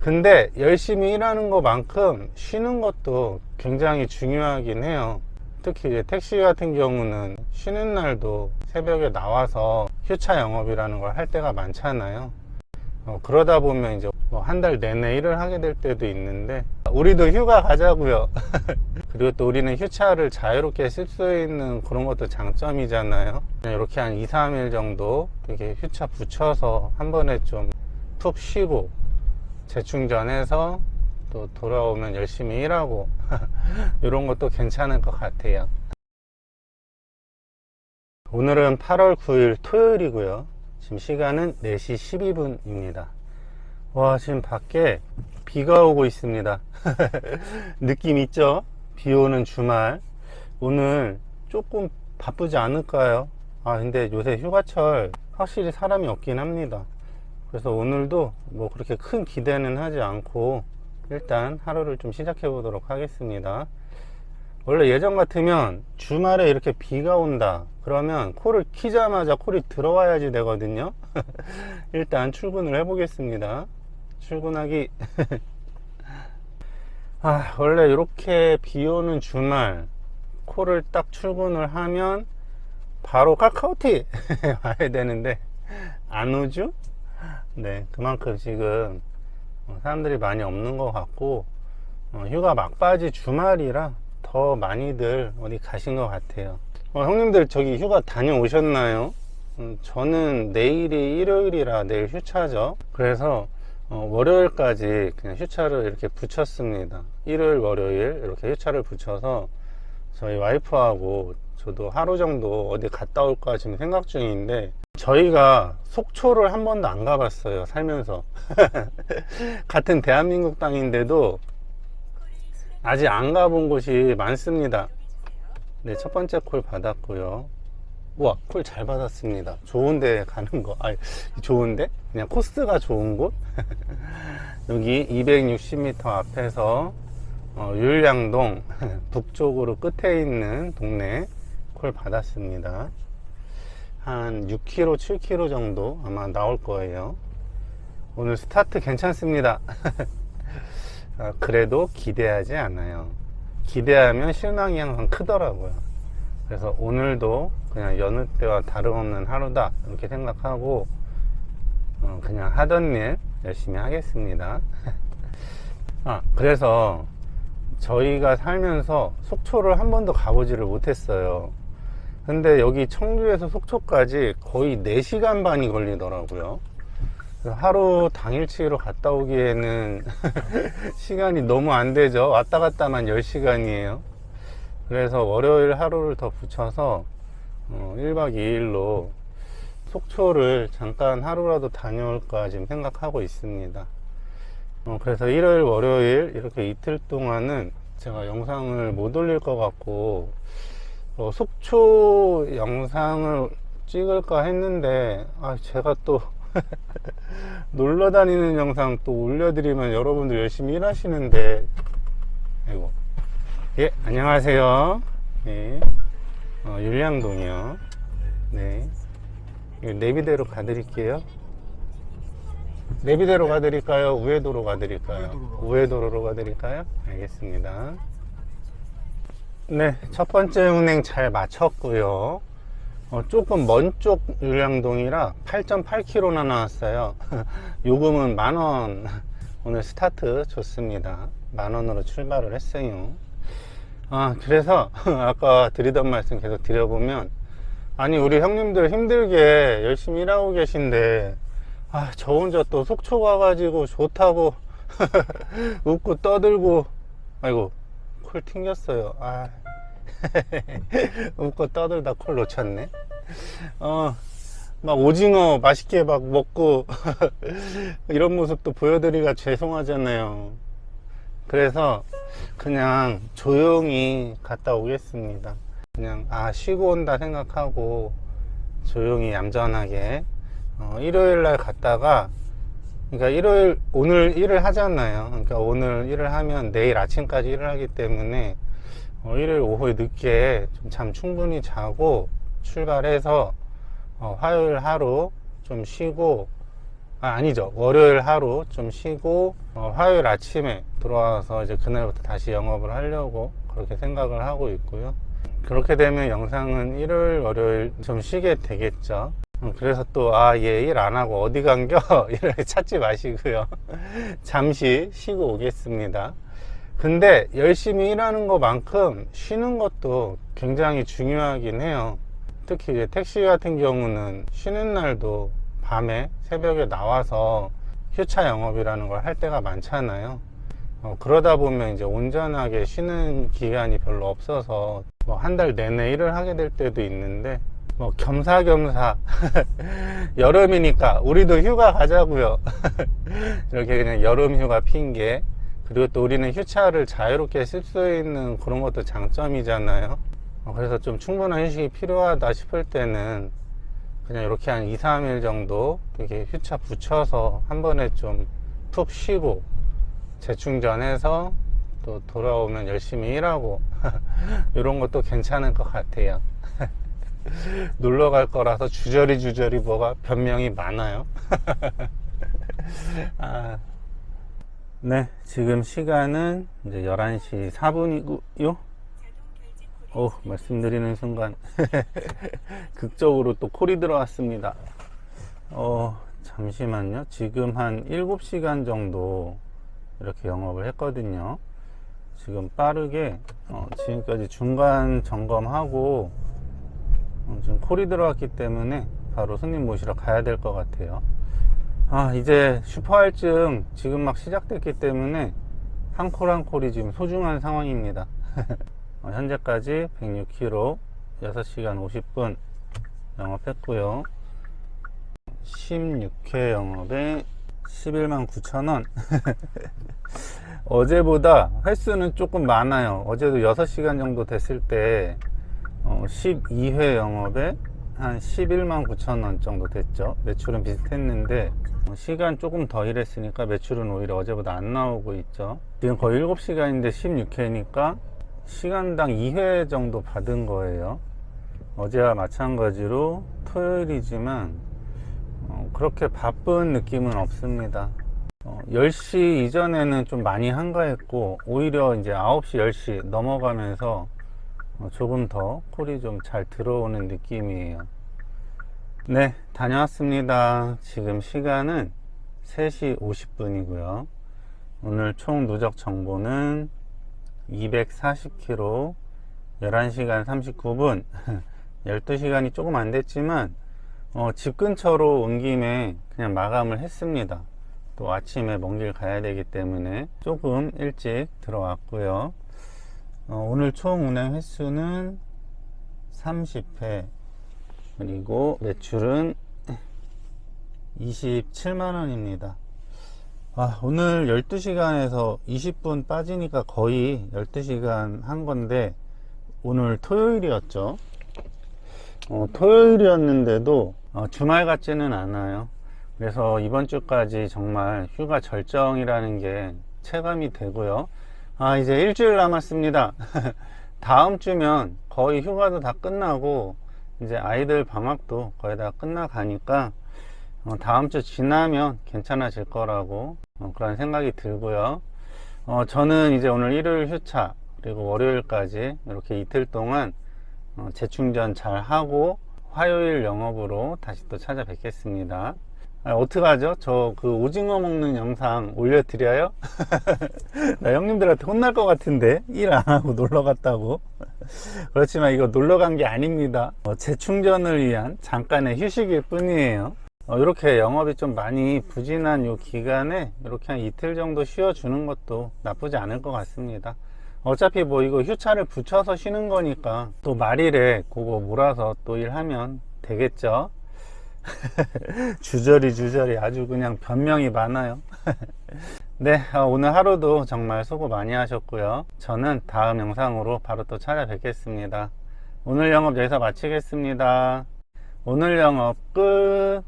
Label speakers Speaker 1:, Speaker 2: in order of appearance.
Speaker 1: 근데 열심히 일하는 것만큼 쉬는 것도 굉장히 중요하긴 해요. 특히 택시 같은 경우는 쉬는 날도 새벽에 나와서 휴차 영업이라는 걸 할 때가 많잖아요. 어, 그러다 보면 이제 뭐 한 달 내내 일을 하게 될 때도 있는데 우리도 휴가 가자고요. 그리고 또 우리는 휴차를 자유롭게 쓸 수 있는 그런 것도 장점이잖아요. 이렇게 한 2, 3일 정도 이렇게 휴차 붙여서 한 번에 좀 푹 쉬고 재충전해서 또 돌아오면 열심히 일하고 이런 것도 괜찮을 것 같아요. 오늘은 8월 9일 토요일이고요. 지금 시간은 4시 12분입니다. 와, 지금 밖에 비가 오고 있습니다. 느낌 있죠? 비 오는 주말. 오늘 조금 바쁘지 않을까요? 아, 근데 요새 휴가철 확실히 사람이 없긴 합니다. 그래서 오늘도 뭐 그렇게 큰 기대는 하지 않고 일단 하루를 좀 시작해 보도록 하겠습니다. 원래 예전 같으면 주말에 이렇게 비가 온다 그러면 코를 키자마자 콜이 들어와야지 되거든요. 일단 출근을 해 보겠습니다. 출근하기. 아 원래 이렇게 비 오는 주말 콜을 딱 출근을 하면 바로 카카오티 와야 되는데 안 오죠 네 그만큼 지금 어, 사람들이 많이 없는 것 같고 어, 휴가 막바지 주말이라 더 많이들 어디 가신 것 같아요. 어, 형님들 저기 휴가 다녀오셨나요? 음, 저는 내일이 일요일이라 내일 휴차죠. 그래서 어, 월요일까지 그냥 휴차를 이렇게 붙였습니다. 일요일, 월요일 이렇게 휴차를 붙여서 저희 와이프하고 저도 하루 정도 어디 갔다 올까 지금 생각 중인데 저희가 속초를 한 번도 안 가봤어요 살면서 같은 대한민국 땅인데도 아직 안 가본 곳이 많습니다. 네, 첫 번째 콜 받았고요. 우와, 콜 잘 받았습니다. 좋은데 가는 거. 아, 좋은데? 그냥 코스가 좋은 곳? 여기 260m 앞에서 어, 율량동 북쪽으로 끝에 있는 동네 콜 받았습니다. 한 6km, 7km 정도 아마 나올 거예요. 오늘 스타트 괜찮습니다. 아, 그래도 기대하지 않아요. 기대하면 실망이 항상 크더라고요. 그래서 오늘도 그냥 여느 때와 다름없는 하루다 이렇게 생각하고 어, 그냥 하던 일 열심히 하겠습니다. 아 그래서 저희가 살면서 속초를 한 번도 가보지를 못했어요. 근데 여기 청주에서 속초까지 거의 4시간 반이 걸리더라고요. 하루 당일치기로 갔다 오기에는 시간이 너무 안 되죠. 왔다 갔다만 10시간이에요. 그래서 월요일 하루를 더 붙여서 어, 1박 2일로 속초를 잠깐 하루라도 다녀올까 지금 생각하고 있습니다. 어, 그래서 일요일, 월요일 이렇게 이틀 동안은 제가 영상을 못 올릴 것 같고 어, 속초 영상을 찍을까 했는데 아, 제가 또 놀러 다니는 영상 또 올려드리면 여러분들 열심히 일하시는데. 아이고. 예 안녕하세요. 예 어, 율량동이요. 네. 내비대로 가드릴게요. 내비대로 가드릴까요? 우회도로 가드릴까요. 우회도로로 가드릴까요? 알겠습니다 네 첫 번째 운행 잘 마쳤고요 어, 조금 먼쪽 율량동이라 8.8km나 나왔어요. 요금은 만원 오늘 스타트 좋습니다. 만원으로 출발을 했어요. 아, 그래서 아까 드리던 말씀 계속 드려보면 아니 우리 형님들 힘들게 열심히 일하고 계신데 아, 저 혼자 또 속초 가가지고 좋다고 웃고 떠들고 아이고 콜 튕겼어요. 아. 웃고 떠들다 콜 놓쳤네. 어, 막 오징어 맛있게 막 먹고 이런 모습도 보여드리기가 죄송하잖아요. 그래서 그냥 조용히 갔다 오겠습니다. 그냥 아 쉬고 온다 생각하고 조용히 얌전하게 어, 일요일 날 갔다가 그러니까 일요일 오늘 일을 하잖아요. 그러니까 오늘 일을 하면 내일 아침까지 일을 하기 때문에 어, 일요일 오후에 늦게 좀 잠 충분히 자고 출발해서 어, 화요일 하루 좀 쉬고 아, 아니죠. 월요일 하루 좀 쉬고, 어, 화요일 아침에 들어와서 이제 그날부터 다시 영업을 하려고 그렇게 생각을 하고 있고요. 그렇게 되면 영상은 일요일, 월요일 좀 쉬게 되겠죠. 음, 그래서 또, 아, 얘 일 안 하고 어디 간겨? 이렇게 찾지 마시고요. 잠시 쉬고 오겠습니다. 근데 열심히 일하는 것만큼 쉬는 것도 굉장히 중요하긴 해요. 특히 이제 택시 같은 경우는 쉬는 날도 밤에 새벽에 나와서 휴차 영업이라는 걸 할 때가 많잖아요. 어, 그러다 보면 이제 온전하게 쉬는 기간이 별로 없어서 뭐 한 달 내내 일을 하게 될 때도 있는데 뭐 겸사겸사 여름이니까 우리도 휴가 가자고요. 이렇게 그냥 여름 휴가 핑계 그리고 또 우리는 휴차를 자유롭게 쓸 수 있는 그런 것도 장점이잖아요. 어, 그래서 좀 충분한 휴식이 필요하다 싶을 때는 그냥 이렇게 한 2, 3일 정도 이렇게 휴차 붙여서 한 번에 좀 푹 쉬고 재충전해서 또 돌아오면 열심히 일하고 이런 것도 괜찮을 것 같아요. 놀러 갈 거라서 주저리 주저리 뭐가 변명이 많아요. 아, 네, 지금 시간은 이제 11시 4분이고요. 오, 말씀드리는 순간 극적으로 또 콜이 들어왔습니다. 어, 잠시만요. 지금 한 7시간 정도 이렇게 영업을 했거든요. 지금 빠르게 어, 지금까지 중간 점검하고 어, 지금 콜이 들어왔기 때문에 바로 손님 모시러 가야 될 것 같아요. 아, 이제 슈퍼할증 지금 막 시작됐기 때문에 한 콜 한 콜이 지금 소중한 상황입니다. 어, 현재까지 106km 6시간 50분 영업했고요. 16회 영업에 11만 9천원. 어제보다 횟수는 조금 많아요. 어제도 6시간 정도 됐을 때 어, 12회 영업에 한 11만 9천 원 정도 됐죠. 매출은 비슷했는데 어, 시간 조금 더 일했으니까 매출은 오히려 어제보다 안 나오고 있죠. 지금 거의 7시간인데 16회니까 시간당 2회 정도 받은 거예요. 어제와 마찬가지로 토요일이지만 어, 그렇게 바쁜 느낌은 없습니다. 어, 10시 이전에는 좀 많이 한가했고 오히려 이제 9시, 10시 넘어가면서 어, 조금 더 콜이 좀 잘 들어오는 느낌이에요. 네, 다녀왔습니다. 지금 시간은 3시 50분이고요. 오늘 총 누적 정보는 240km, 11시간 39분, 12시간이 조금 안 됐지만, 어, 집 근처로 온 김에 그냥 마감을 했습니다. 또 아침에 먼 길 가야 되기 때문에 조금 일찍 들어왔고요. 어, 오늘 총 운행 횟수는 30회 그리고 매출은 27만원입니다. 아, 오늘 12시간에서 20분 빠지니까 거의 12시간 한 건데 오늘 토요일이었죠. 어, 토요일이었는데도 어, 주말 같지는 않아요. 그래서 이번 주까지 정말 휴가 절정이라는 게 체감이 되고요. 아 이제 일주일 남았습니다. 다음 주면 거의 휴가도 다 끝나고 이제 아이들 방학도 거의 다 끝나가니까 어, 다음 주 지나면 괜찮아질 거라고 어, 그런 생각이 들고요. 어, 저는 이제 오늘 일요일 휴차 그리고 월요일까지 이렇게 이틀 동안 어, 재충전 잘 하고 화요일 영업으로 다시 또 찾아뵙겠습니다 아, 어떡하죠? 저 그 오징어 먹는 영상 올려드려요? 나 형님들한테 혼날 것 같은데. 일 안 하고 놀러 갔다고. 그렇지만 이거 놀러 간 게 아닙니다. 어, 재충전을 위한 잠깐의 휴식일 뿐이에요. 어, 이렇게 영업이 좀 많이 부진한 요 기간에 이렇게 한 이틀 정도 쉬어 주는 것도 나쁘지 않을 것 같습니다. 어차피 뭐 이거 휴차를 붙여서 쉬는 거니까 또 말일에 그거 몰아서 또 일하면 되겠죠 주저리 주저리. 아주 그냥 변명이 많아요. 네 어, 오늘 하루도 정말 수고 많이 하셨고요. 저는 다음 영상으로 바로 또 찾아뵙겠습니다. 오늘 영업 여기서 마치겠습니다. 오늘 영업 끝